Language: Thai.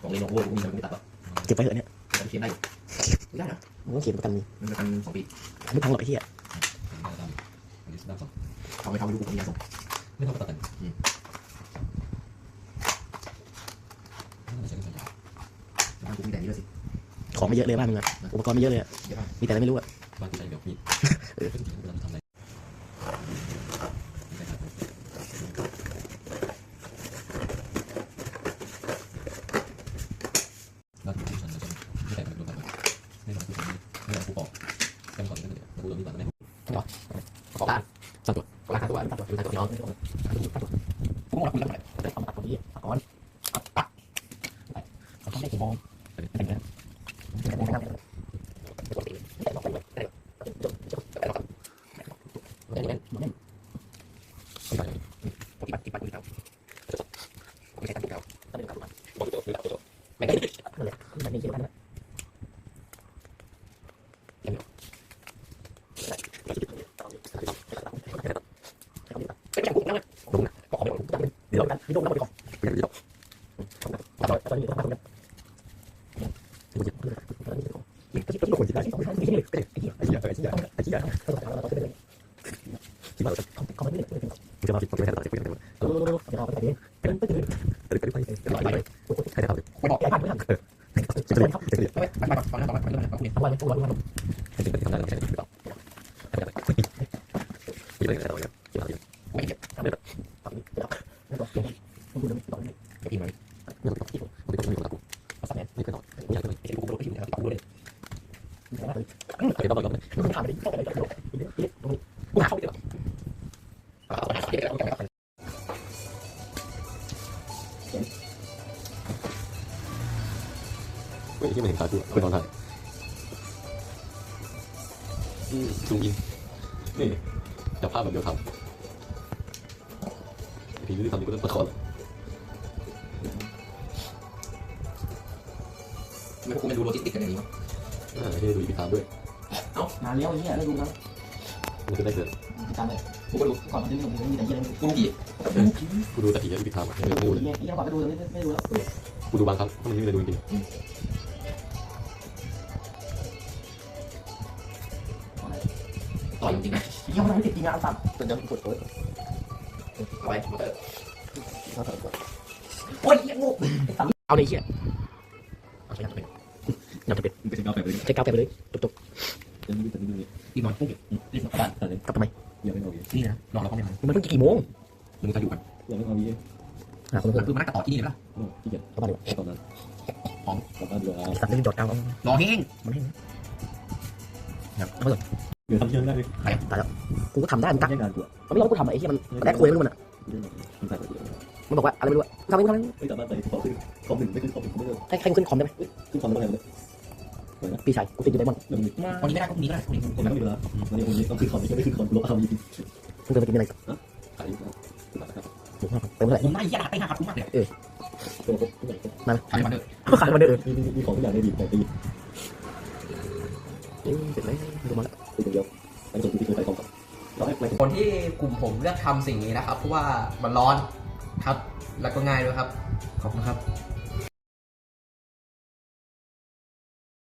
ของเลโนโว้กูมีแต่ไม่ตัดหรอกเก็บไว้เถอะเนี่ยแต่เขียนได้ไม่ได้นะมึงต้องเขียนประกันมีมันประกันสองปีไม่พังหรอกไอ้เหี้ยอันนี้ด้านสองทำไปทำไปดูกูมียาส่งไม่ต้องตัดแต่งใช้กันยาวบ้านกูมีแต่นี้ด้วยสิของไม่เยอะเลยบ้านมึงอะอุปกรณ์ไม่เยอะเลยอะเยอะมากมีแต่อะไรไม่รู้อะบ้านที่ใช้เดี๋ยวมีเออจริงๆเราทำอะไรบ้านที่ฉันจะไม่แต่งแบบแบบไม่ลองพูดไม่ลองพูดปอกกันก่อนก็ ได้พูดเรื่องนี้ก่อนไม่ขอบ้าน สร้างตัว ขอบ้านตัวตัดตัวตัดตัวน้องกูหมดแล้วกูแล้วแต่เอามาตัดตัวนี้ตัดก่อนตัดตัดเขาต้องได้กี่โมงอะไรเงี้ยไม่ได้ไม่ได้ไม่ได้ไม่ได้ไม่ได้ไม่ได้จบจบไม่ได้ไม่ได้ไม่ได้ไม่ได้ ไม่ได้ ปฏิบัติปฏิบัติอยู่แล้วไม่ใช่ตั้งอยู่แล้วตั้งอยู่แล้ว บอกตัวไม่ได้ตัว ไม่ได้นั่นแหละมันไม่ใช่บ้านนะเป็นอย่างกูนั่งลงนะก็ขอไม่ลง เดี๋ยวกันพี่ลงน้ำไต่อเลยเก็บอีกไหมไม่ต้องที่ผมไม่ต้องมีคนรับกูภาษาแมนนี่ก็ต้องอยากเลยไอ้กูรู้ที่อยู่ในต่อด้วยไม่ได้เลยใครต้องรับเลยมึงทำไปดิเข้าไปเลยตรงนี้ตรงนี้กูเข้าไปเดี๋ยวอ่าเก็บเก็บเก็บเฮ้ยที่ไม่เห็นขากูเป็นอนถ่ายซูมอินนี่จับภาพแบบเดียวทำทีนี้ทำนี่ก็ต้องประคอง ไม่กูไม่ดูโลจิสติกกันอย่างนี้มั้งอ่าให้ดูอีพีตามด้วยงานเลี้ยวไอ้เหี้ยได้ดูแล้วมันจะได้เกิดตามเลยกูก็ดูก่อนมันจะมีตรงนี้มีแต่เหี้ยกูรู้กี่กูดูแต่ทีอีพีตามไม่ได้ดูเลยเหี้ยเหี้ยก่อนก็ดูไม่ไม่ดูแล้วกูดูบางครั้งถ้ามันไม่ได้ดูจริงต่อยจริงนะเหี้ยมันไม่ติดจริงอะสัตว์จนจะปวดตัวเอาไว้มอเตอร์โอ้ยเหี้ยงูเอาในเหี้ย เป็นกาแฟไปเลยใช้กาวแกไปเลยจบยังไม่แต่ไม่ดูเลยที่นอนปุ๊บรีบกลับบ้านแต่ๆกลับทำไมยังไม่เอาอีกนี่นะนอนแล้วก็ไม่มามันเพิ่งกี่โมงมึงจะอยู่กันยังไม่เอาอีกหาคนคนคือมันน่าจะต่อที่นี่ไหมล่ะที่เกียจเข้าบ้านดีกว่าตอนนั้นกลับบ้านดีกว่าสัตว์เล่นจอดกลางรอแห้งมันให้ครับเขาเดี๋ยวทำเชิงได้เลยตายแล้วกูก็ทำได้มันตักแย่งงานกูมันไม่รู้กูทำไอ้เหี้ยมันแรกคุยไม่รู้มันอะมันใส่ไปเยอะมันบอกว่าอะไรไม่รู้ทำไม่ทำไม่ไม่สามารถใส่ขอขึ้นคอมหนึ่งไม่ขึ้นคอมหนึ่งไม่เลิกให้ใครขึ้นคอมได้ไหมขึ้นคอมได้ไหม พี่ชายกูติดอยู่ไดมอนด์แล้วมีวันนี้ไม่ได้ก็พรุ่งนี้ก็ได้พรุ่งนี้คนนั้นไม่มีเวลาวันนี้คนนี้ต้องขึ้นคอมไม่ขึ้นคอมลบเอาอีกมึงเดินไปกินอะไรขายครับถูกมากเติมเท่าไหร่ผมได้ยาไปห้าครับคุ้มมากเลยตัวครบทุกอย่างขายมาเด้อขายมันเด้อมีมีของทุกอย่างในดีแต่ตีเสร็จเลยดูมาแล้วตัวเดียวอันนี้ตัวที่เคยใส่คอมก่อนเราให้ไม่คนที่กลุ่มผมเลือกทำสิ่งนี้นะครับเพราะว่ามันร้อนครับ แล้วก็ง่ายด้วยครับ ขอบคุณครับ